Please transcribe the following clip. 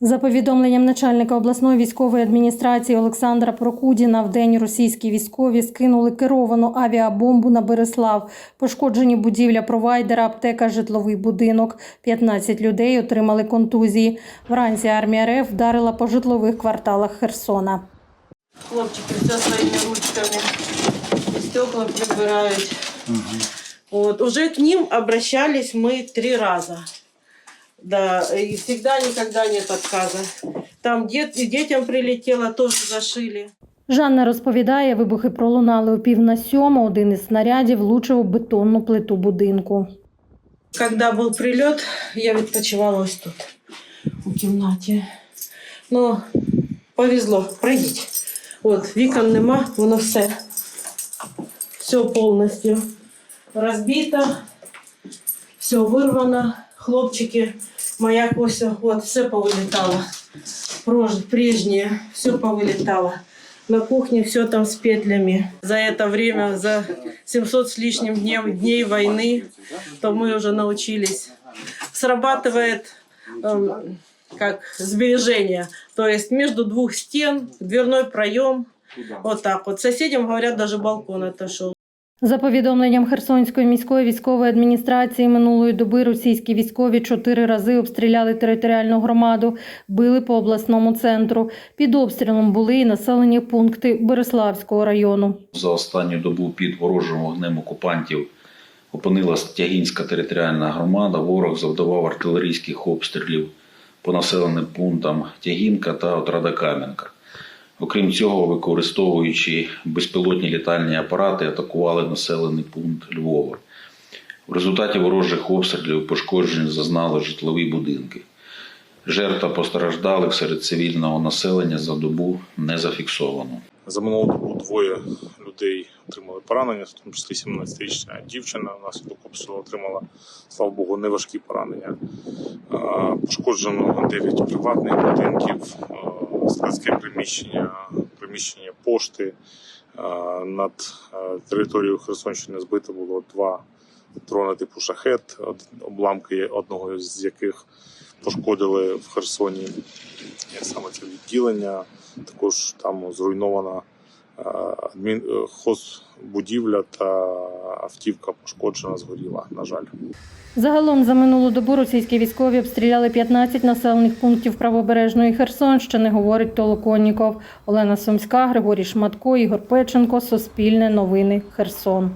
За повідомленням начальника обласної військової адміністрації Олександра Прокудіна, в день російські військові скинули керовану авіабомбу на Береслав. Пошкоджені будівля провайдера, аптека, житловий будинок. 15 людей отримали контузії. Вранці армія РФ вдарила по житлових кварталах Херсона. Хлопчики все своими ручками стекла прибирають. Вот. Уже к ним обращались мы три раза. Да, и всегда никогда нет отказа. Там дет, и детям прилетело, тоже зашили. Жанна розповідає, вибухи пролунали о пів на сьому. Один із снарядів влучив у бетонну плиту будинку. Когда был прилет, я відпочивала ось тут, у кімнаті. Ну, повезло, пройдіть. От, вікон нема, воно все. Все повністю розбито, все вирвано. Хлопчики, моя Кося, от, все повилітало. Прож- Прежнее, все повылетало. На кухне все там с петлями. За это время, за 700 с лишним днем, дней войны, то мы уже научились. Срабатывает эм, как сбережение. То есть между двух стен, дверной проем. Вот так вот. Соседям говорят, даже балкон отошел. За повідомленням Херсонської міської військової адміністрації минулої доби російські військові чотири рази обстріляли територіальну громаду, били по обласному центру. Під обстрілом були і населені пункти Береславського району. За останню добу під ворожим вогнем окупантів опинилась Тягінська територіальна громада. Ворог завдавав артилерійських обстрілів по населеним пунктам Тягінка та Отрада Кам'янка. Окрім цього, використовуючи безпілотні літальні апарати, атакували населений пункт Львова. В результаті ворожих обстрілів пошкоджень зазнали житлові будинки. Жертва постраждалих серед цивільного населення за добу не зафіксовано. За минулу добу двоє людей отримали поранення, в тому числі 17-річна дівчина. Внаслідок обстрілу отримала, слава Богу, неважкі поранення. Пошкоджено 9 приватних будинків, складське приміщення, приміщення пошти. Над територією Херсонщини збито було два дрони типу шахет, обламки одного з яких пошкодили в Херсоні саме це відділення. Також там зруйнована е, е, хозбудівля та автівка пошкоджена, згоріла, на жаль. Загалом за минулу добу російські військові обстріляли 15 населених пунктів правобережної Херсонщини, говорить Толоконніков. Олена Сумська, Григорій Шматко, Ігор Печенко. Суспільне новини. Херсон.